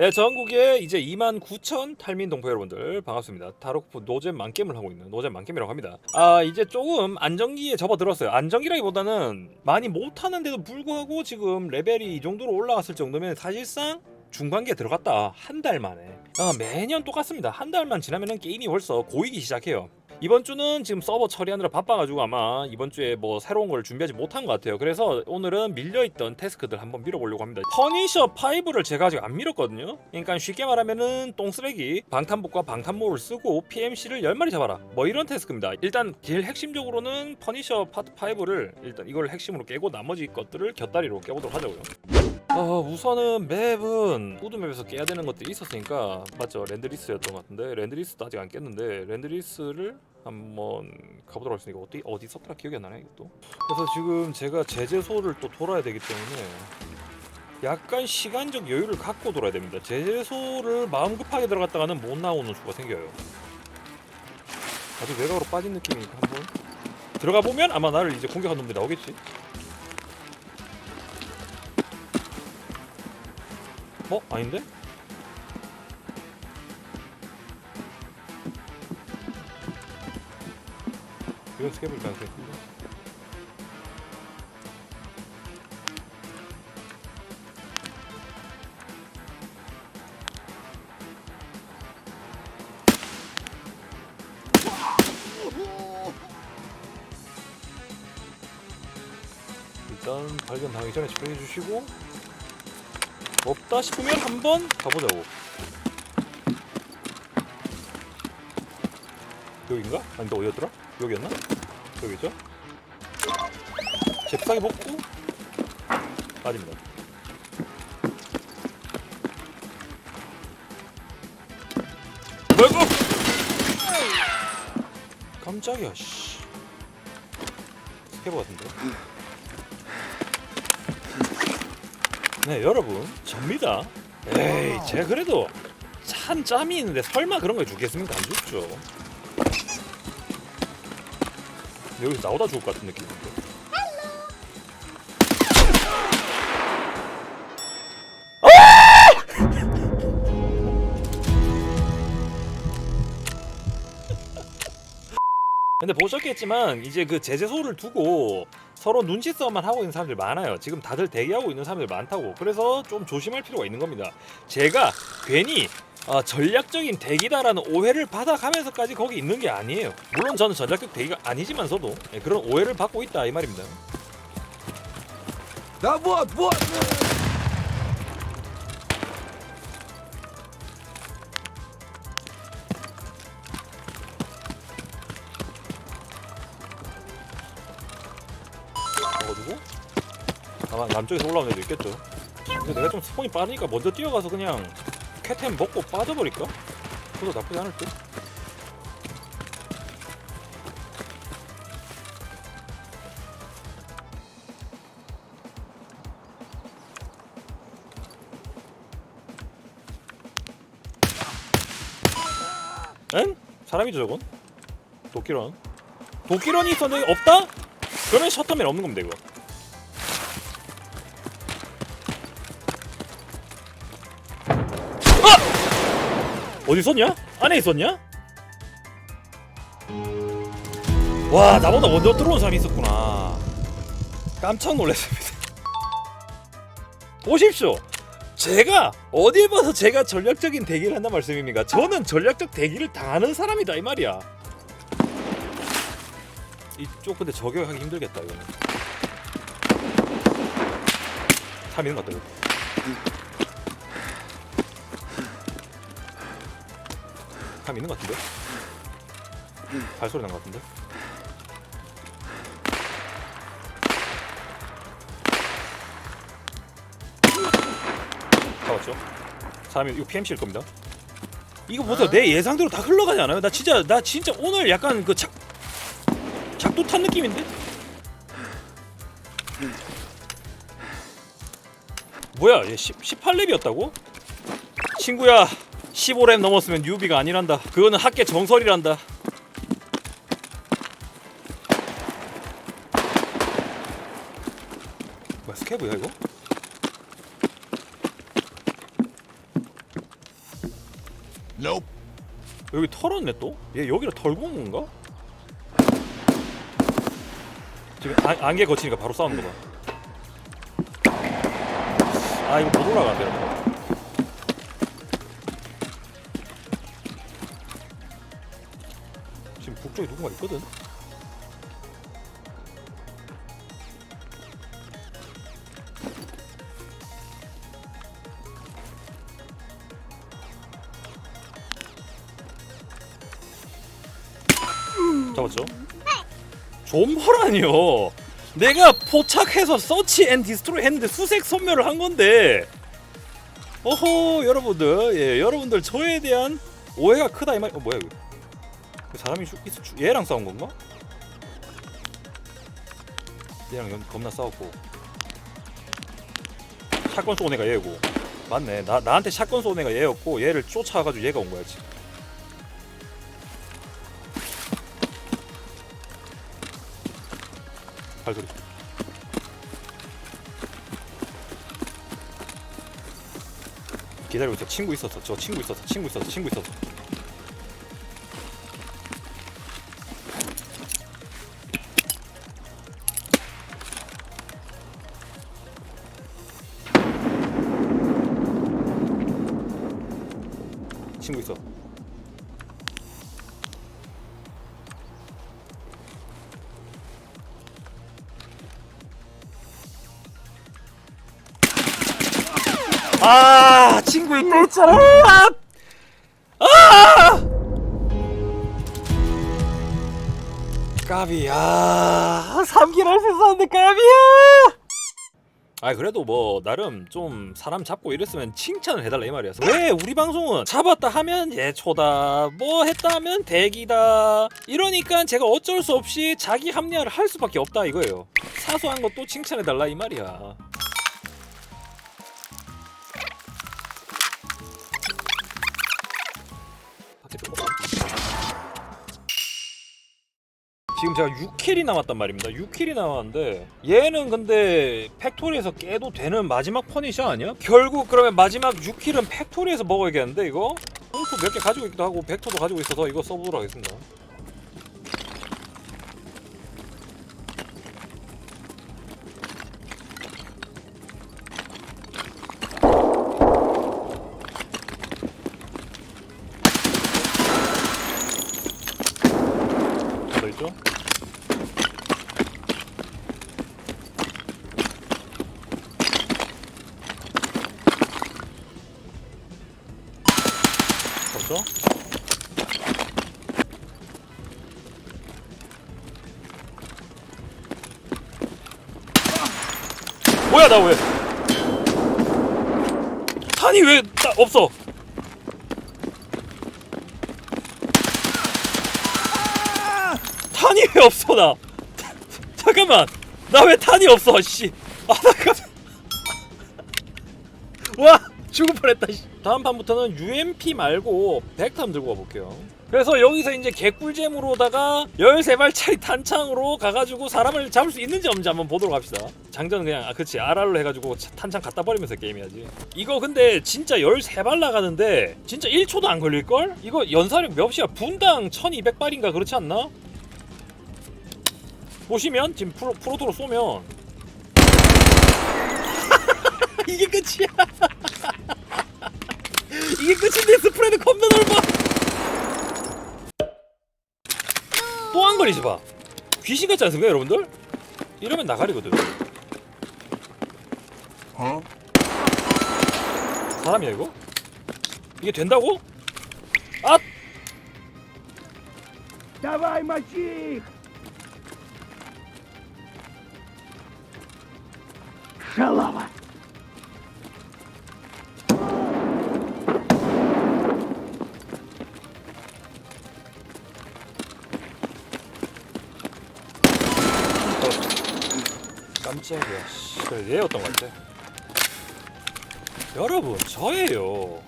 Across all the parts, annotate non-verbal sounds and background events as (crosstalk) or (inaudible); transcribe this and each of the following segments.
예, 전국에 이제 2만 9천 탈민 동포 여러분들 반갑습니다. 다로프 노잼 만겜을 하고 있는 노잼 만겜이라고 합니다. 아 이제 조금 안정기에 접어들었어요. 안정기라기보다는 많이 못하는데도 불구하고 지금 레벨이 이 정도로 올라갔을 정도면 사실상 중반기에 들어갔다 한 달 만에 아, 매년 똑같습니다. 한 달만 지나면은 게임이 벌써 고이기 시작해요. 이번 주는 지금 서버 처리하느라 바빠가지고 아마 이번 주에 뭐 새로운 걸 준비하지 못한 것 같아요. 그래서 오늘은 밀려있던 태스크들 한번 밀어보려고 합니다. 퍼니셔 5를 제가 아직 안 밀었거든요. 그러니까 쉽게 말하면은 똥쓰레기 방탄복과 방탄모를 쓰고 PMC를 10마리 잡아라. 뭐 이런 태스크입니다. 일단 제일 핵심적으로는 퍼니셔 파트 5를 일단 이걸 핵심으로 깨고 나머지 것들을 곁다리로 깨보도록 하자고요. 어, 우선은 맵은 우드맵에서 깨야 되는 것들이 있었으니까 맞죠 랜드리스였던 것 같은데 랜드리스도 아직 안 깼는데 랜드리스를 한번 가보도록 하겠습니다. 이거 어디 어디 썼더라 기억이 안 나네 이것도. 그래서 지금 제가 제재소를 또 돌아야 되기 때문에 약간 시간적 여유를 갖고 돌아야 됩니다. 제재소를 마음 급하게 들어갔다가는 못 나오는 수가 생겨요. 아주 외곽으로 빠진 느낌이니까 한번 들어가 보면 아마 나를 이제 공격한 놈들이 나오겠지. 어? 아닌데? 이건 스케줄 가능성이 큰데 일단 발견 당하기 전에 집중해 주시고 없다 싶으면 한번 가보자고. 여긴가? 아닌데 어디였더라? 여기였나? 여기죠? 잽싸게 먹고 빠집니다. 뭐고? 깜짝이야. 씨. 스케브 같은데. 네 여러분 접니다. 에이 제가 그래도 참 짬이 있는데 설마 그런 걸 주겠습니까? 안 죽죠. 여기서 나오다 죽을 것 같은 느낌인데 근데 보셨겠지만 이제 그 제재소를 두고 서로 눈치 싸움만 하고 있는 사람들 많아요. 지금 다들 대기하고 있는 사람들 많다고. 그래서 좀 조심할 필요가 있는 겁니다. 제가 괜히 어, 전략적인 대기다라는 오해를 받아가면서까지 거기 있는 게 아니에요. 물론 저는 전략적 대기가 아니지만서도 예, 그런 오해를 받고 있다 이 말입니다. 나뭐 뭐. 뭐. 아마 남쪽에서 올라오는 애도 있겠죠. 근데 내가 좀 스폰이 빠르니까 먼저 뛰어가서 그냥 캐템 먹고 빠져버릴까? 그것도 나쁘지 않을 듯. 응? 사람이죠 저건? 도끼런 도끼런이 있었는데 없다? 그러면 셔터맨 없는 겁니다 이거 어디 있었냐? 안에 있었냐? 와 나보다 먼저 들어온 사람이 있었구나. 깜짝 놀랐습니다. 보십시오. 제가 어디 봐서 제가 전략적인 대기를 한단 말씀입니까? 저는 전략적 대기를 당하는 사람이다 이 말이야. 이쪽 근데 저격하기 힘들겠다 이거는. 사람 있는 것 같다 이거 사람 있는 것 같은데? 발소리 난 것 같은데? 잡았죠? 사람이 이거 PMC일 겁니다 이거 보세요 내 예상대로 다 흘러가지 않아요? 나 진짜 나 진짜 오늘 약간 그 착, 작도 탄 느낌인데? 뭐야 얘 10, 18렙이었다고? 친구야 15렙 넘었으면 뉴비가 아니란다 그거는 학계 정설이란다 뭐야 스케브야 이거? Nope. 여기 털었네 또? 얘 여기를 털고 온 건가? 지금 안, 안개 거치니까 바로 싸우는 거 봐. 아 이거 못 올라가는 북쪽에 누군가 있거든. 잡았죠? 좀 허라니요. 내가 포착해서 서치 앤 디스트로이 했는데 수색 선멸을 한 건데. 어허 여러분들, 예 여러분들 저에 대한 오해가 크다 이 말. 어 뭐야 이거? 그 사람이 죽, 죽, 얘랑 싸운 건가? 얘랑 연, 겁나 싸웠고. 샷건 쏘는 애가 얘고. 맞네. 나 나한테 샷건 쏘는 애가 얘였고 얘를 쫓아가지고 얘가 온 거야 지금. 발소리. 기다리고 있어. 친구 있었어. 저 친구 있었어. 친구 있었어. 친구 있었어. 친구 있어. 아 친구 있다. 했잖아! 아! 까비 아 3킬 할수 있었는데 까비야 아 그래도 뭐 나름 좀 사람 잡고 이랬으면 칭찬을 해달라 이 말이야. 왜 우리 방송은 잡았다 하면 예초다 뭐 했다 하면 대기다. 이러니까 제가 어쩔 수 없이 자기 합리화를 할 수밖에 없다 이거예요. 사소한 것도 칭찬해달라 이 말이야 지금 제가 6킬이 남았단 말입니다. 6킬이 남았는데 얘는 근데 팩토리에서 깨도 되는 마지막 퍼니셔 아니야? 결국 그러면 마지막 6킬은 팩토리에서 먹어야겠는데 이거? 홈프 몇개 가지고 있기도 하고 벡터도 가지고 있어서 이거 써보도록 하겠습니다. 없어? 뭐야 나 왜? 탄이 왜 나 없어? 탄이 왜 없어 나? (laughs) 잠깐만 나 왜 탄이 없어 씨. 아 잠깐. (laughs) 와 죽을 뻔했다 씨. 다음 판부터는 UMP 말고 백탐 들고 가볼게요 그래서 여기서 이제 개꿀잼으로다가 13발짜리 탄창으로 가가지고 사람을 잡을 수 있는지 없는지 한번 보도록 합시다 장전은 그냥 아 그치 RR로 해가지고 차- 탄창 갖다 버리면서 게임해야지 이거 근데 진짜 13발 나가는데 진짜 1초도 안 걸릴걸? 이거 연사력 몇이야? 분당 1200발인가 그렇지 않나? 보시면 지금 프로, 프로토로 쏘면 (laughs) 이게 끝이야 이게 끝인데 스프레드 겁나 넓어 또 한 걸리지 봐 귀신 같지 않습니까 여러분들? 이러면 나가리거든 Huh? 사람이야 이거? 이게 된다고? 아! Давай, мочи их! Шалава! 깜짝이야 씨, 그래 얘였던 것 같아 여러분 저예요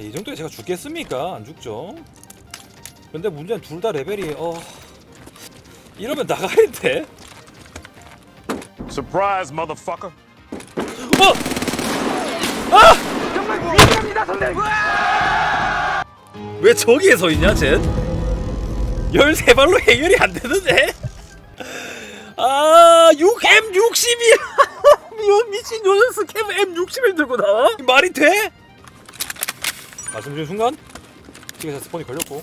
예, 이 정도에 제가 죽겠습니까? 안 죽죠 근데 문제는 둘 다 레벨이 어 이러면 나가는데 Surprise, motherfucker. 어! 아! 정말 위험합니다, 선생님! 왜 저기에 서 있냐 쟤? 13발로 해결이 안 되는데? 아 6M61 (laughs) 이 미친 요즘 스캡 M61 들고 나와? 말이 돼? 말씀 드린 순간 집에서 스폰이 걸렸고